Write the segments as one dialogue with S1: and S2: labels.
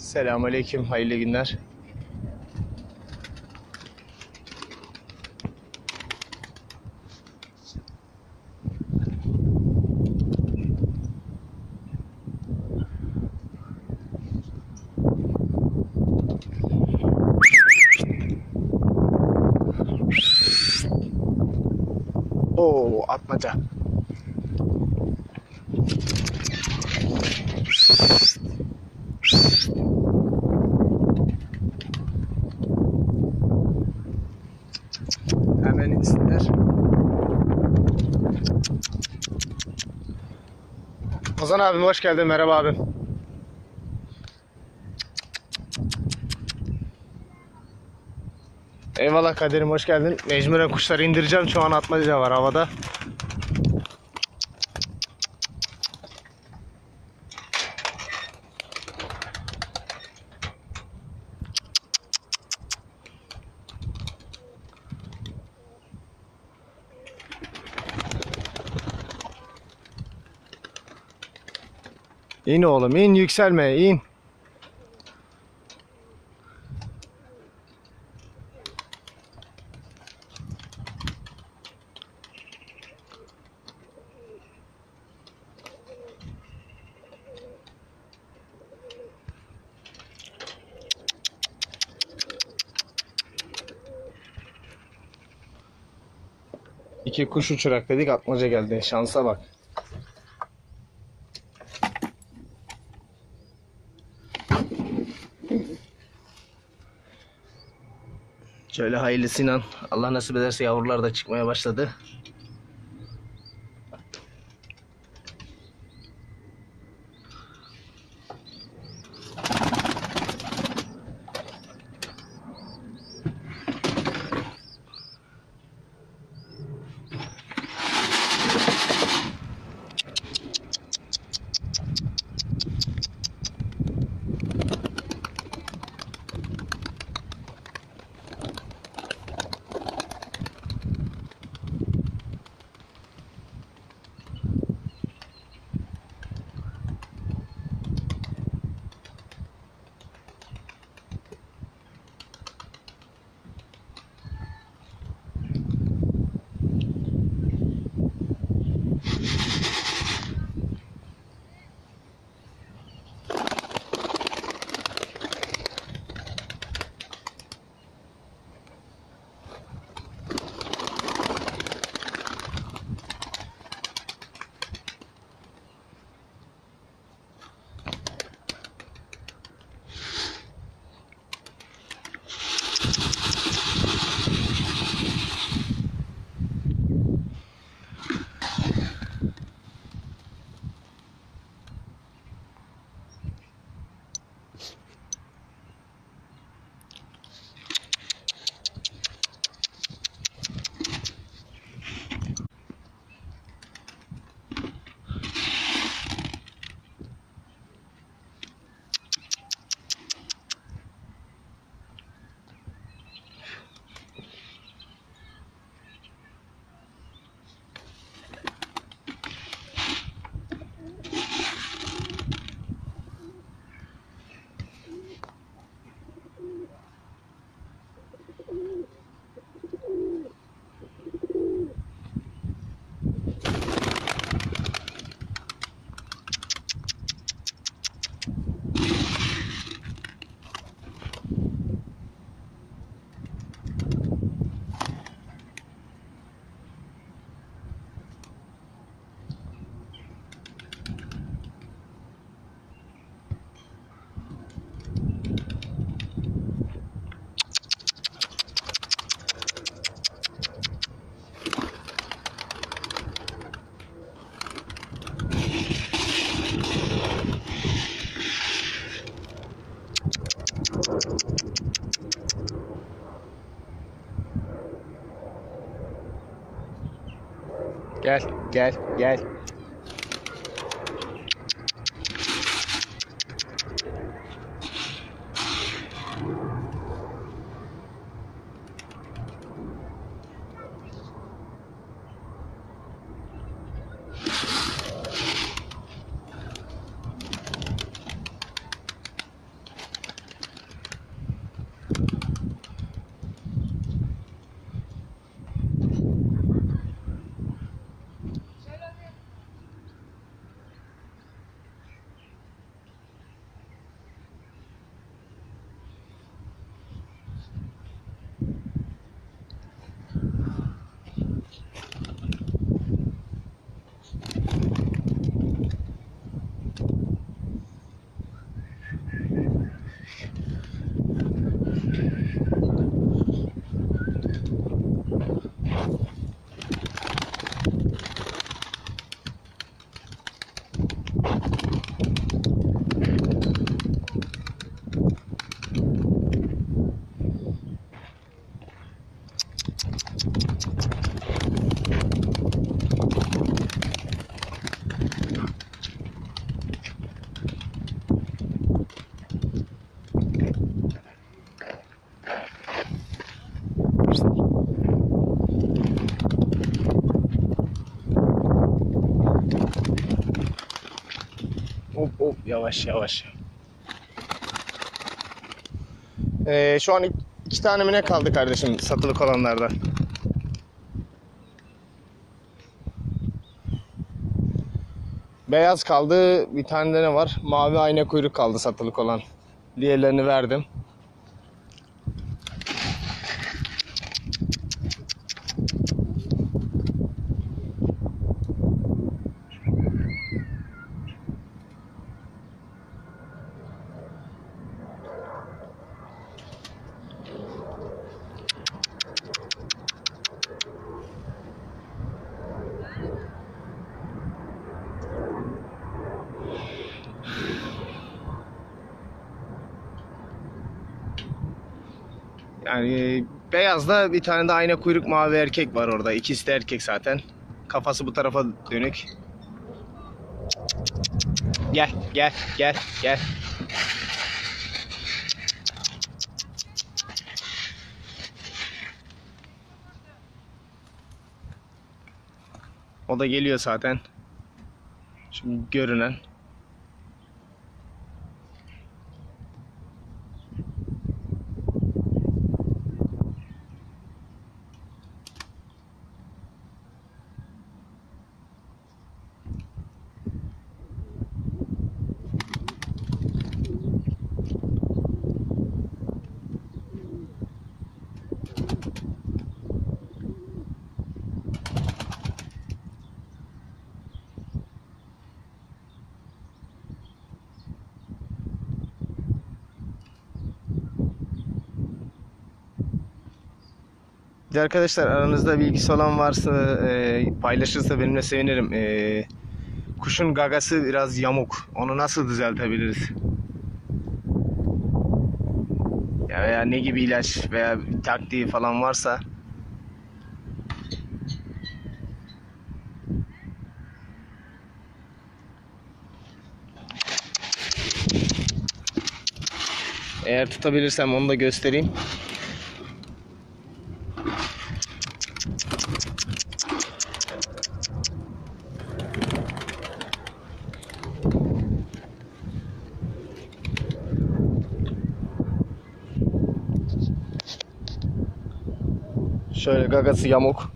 S1: Selamünaleyküm, hayırlı günler. Oo, atmaca. Ozan abim hoş geldin. Merhaba abim. Eyvallah Kadir'im hoş geldin. Mecburen kuşları indireceğim. Şu an atmaca var havada. İn oğlum in yükselme in. İki kuş uçurak dedik atmaca geldi. Şansa bak. Şöyle hayırlısıyla Allah nasip ederse yavrular da çıkmaya başladı. Gel, gel, gel. Yavaş yavaş. Ee, şu an ik- iki tane mi ne kaldı kardeşim satılık olanlardan? Beyaz kaldı. Bir tane de ne var? Mavi ayna kuyruk kaldı satılık olan. Diğerlerini verdim. Yani beyazda bir tane de ayna kuyruk mavi erkek var orada. İkisi de erkek zaten. Kafası bu tarafa dönük. Gel, gel, gel, gel. O da geliyor zaten. Şimdi görünen. Bir arkadaşlar aranızda bilgisi olan varsa e, paylaşırsa benimle sevinirim. E, kuşun gagası biraz yamuk. Onu nasıl düzeltebiliriz? Ya veya ne gibi ilaç veya taktiği falan varsa Eğer tutabilirsem onu da göstereyim. Şöyle gagası yamuk.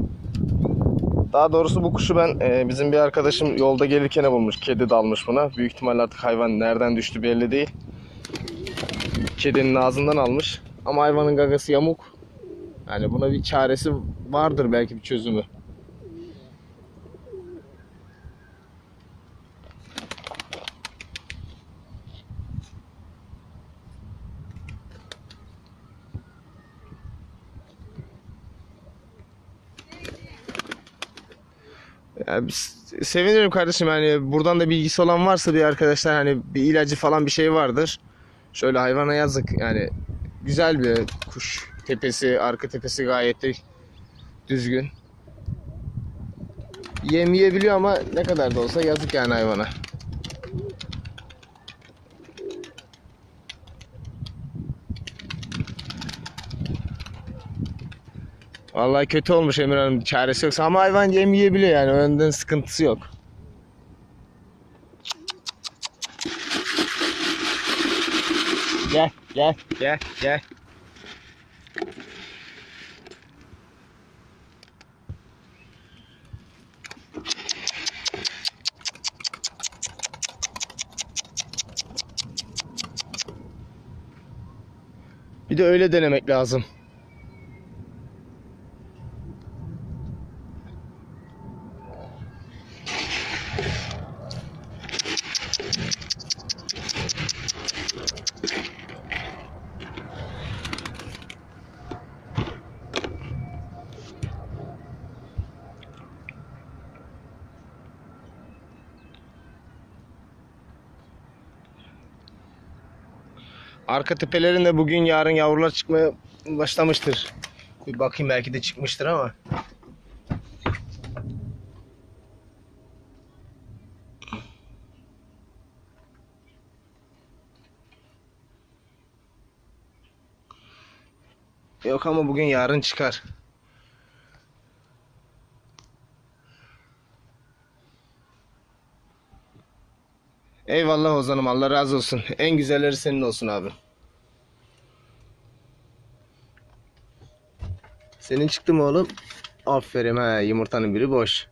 S1: Daha doğrusu bu kuşu ben e, bizim bir arkadaşım yolda gelirken bulmuş. Kedi dalmış buna. Büyük ihtimalle artık hayvan nereden düştü belli değil. Kedinin ağzından almış. Ama hayvanın gagası yamuk. Yani buna bir çaresi vardır belki bir çözümü. Ya biz- sevinirim kardeşim yani buradan da bilgisi olan varsa bir arkadaşlar hani bir ilacı falan bir şey vardır. Şöyle hayvana yazık yani güzel bir kuş tepesi arka tepesi gayet de düzgün. Yem yiyebiliyor ama ne kadar da olsa yazık yani hayvana. Vallahi kötü olmuş Emir Hanım çaresi yoksa ama hayvan yem yiyebiliyor yani önden sıkıntısı yok. Gel gel gel gel. Bir de öyle denemek lazım. Arka tepelerin de bugün yarın yavrular çıkmaya başlamıştır. Bir bakayım belki de çıkmıştır ama. Yok ama bugün yarın çıkar. Eyvallah Ozan'ım Allah razı olsun. En güzelleri senin olsun abi. Senin çıktı mı oğlum? Aferin ha yumurtanın biri boş.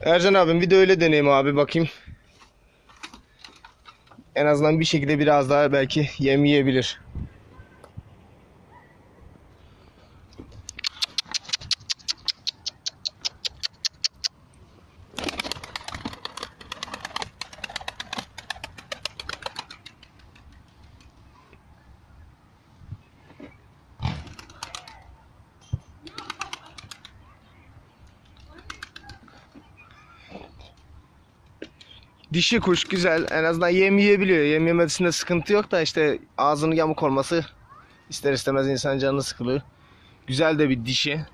S1: Ercan abim bir de öyle deneyim abi bakayım. En azından bir şekilde biraz daha belki yem yiyebilir. Dişi kuş güzel. En azından yem yiyebiliyor. Yem yemesinde sıkıntı yok da işte ağzının yamuk olması ister istemez insan canını sıkılıyor. Güzel de bir dişi.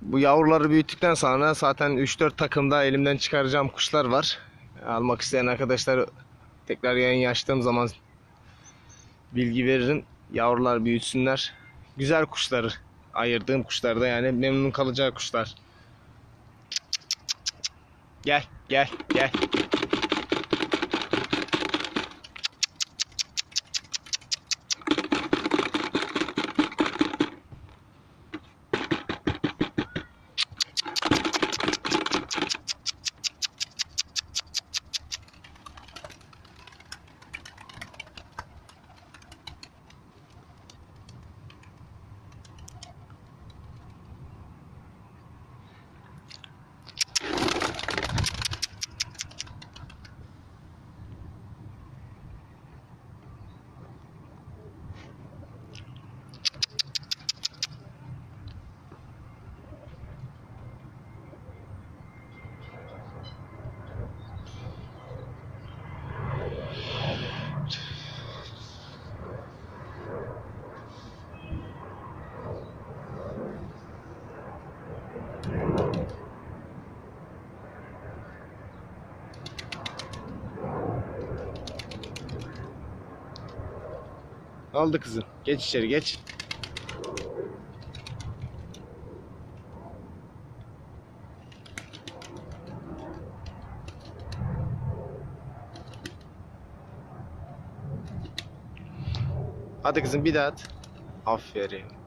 S1: Bu yavruları büyüttükten sonra zaten 3-4 takımda elimden çıkaracağım kuşlar var. Almak isteyen arkadaşlar tekrar yayın açtığım zaman bilgi veririm. Yavrular büyütsünler. Güzel kuşları ayırdığım kuşlarda yani memnun kalacağı kuşlar. Gel gel gel. Aldı kızım. Geç içeri geç. Hadi kızım bir daha at. Aferin.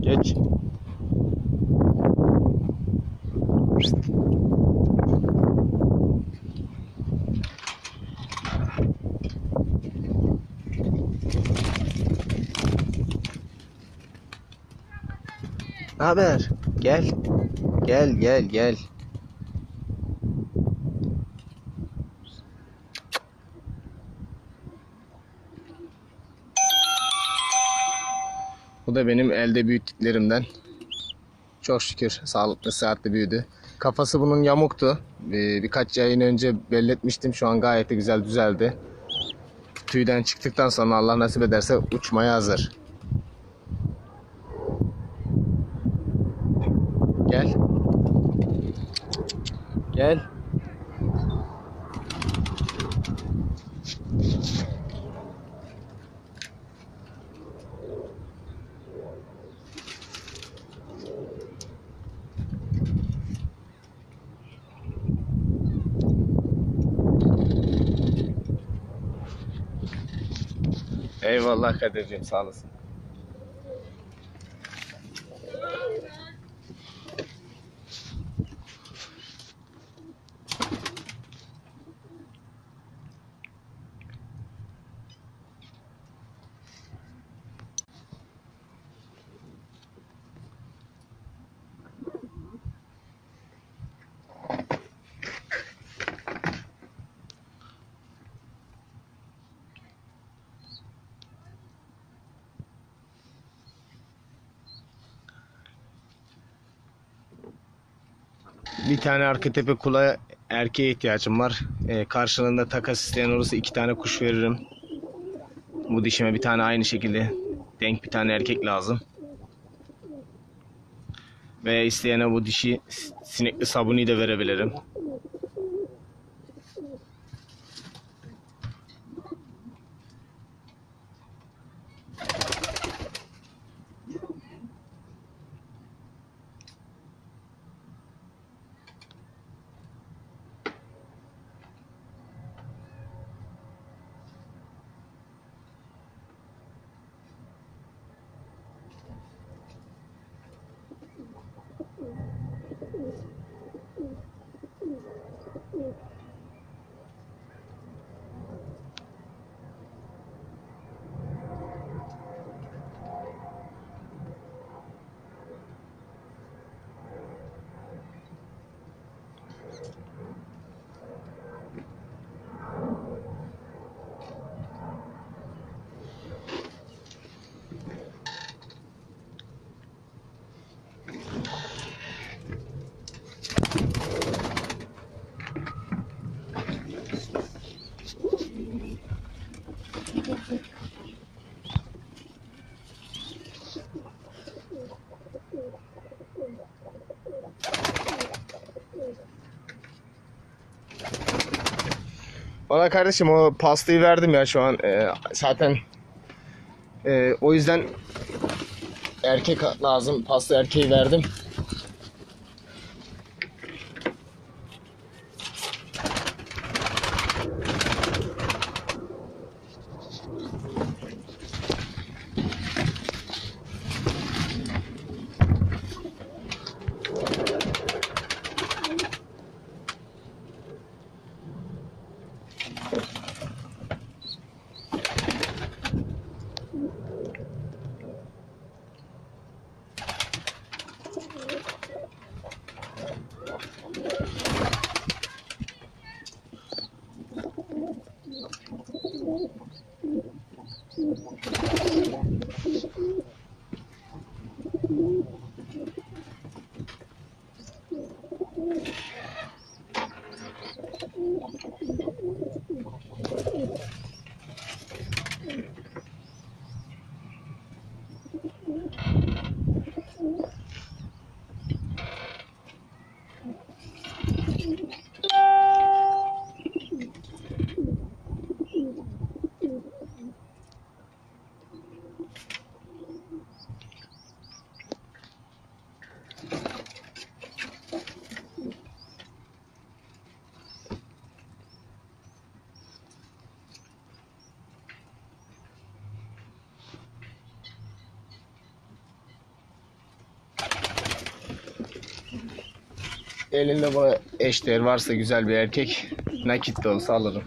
S1: Geç. Ne haber? Gel. Gel gel gel. Bu da benim elde büyüttüklerimden. Çok şükür sağlıklı sıhhatli büyüdü. Kafası bunun yamuktu. Bir- birkaç yayın önce belletmiştim. Şu an gayet de güzel düzeldi. Tüyden çıktıktan sonra Allah nasip ederse uçmaya hazır. Gel. Gel. Eyvallah Kadir'ciğim sağ olasın. Bir tane arka tepe kula erkeğe ihtiyacım var. Ee, karşılığında takas isteyen olursa iki tane kuş veririm. Bu dişime bir tane aynı şekilde denk bir tane erkek lazım. Veya isteyene bu dişi sinekli sabuni de verebilirim. Valla kardeşim o pastayı verdim ya şu an Ee, zaten ee, o yüzden erkek lazım pasta erkeği verdim. Спасибо. Elinde bu eşdeğer varsa güzel bir erkek nakit de olsa alırım.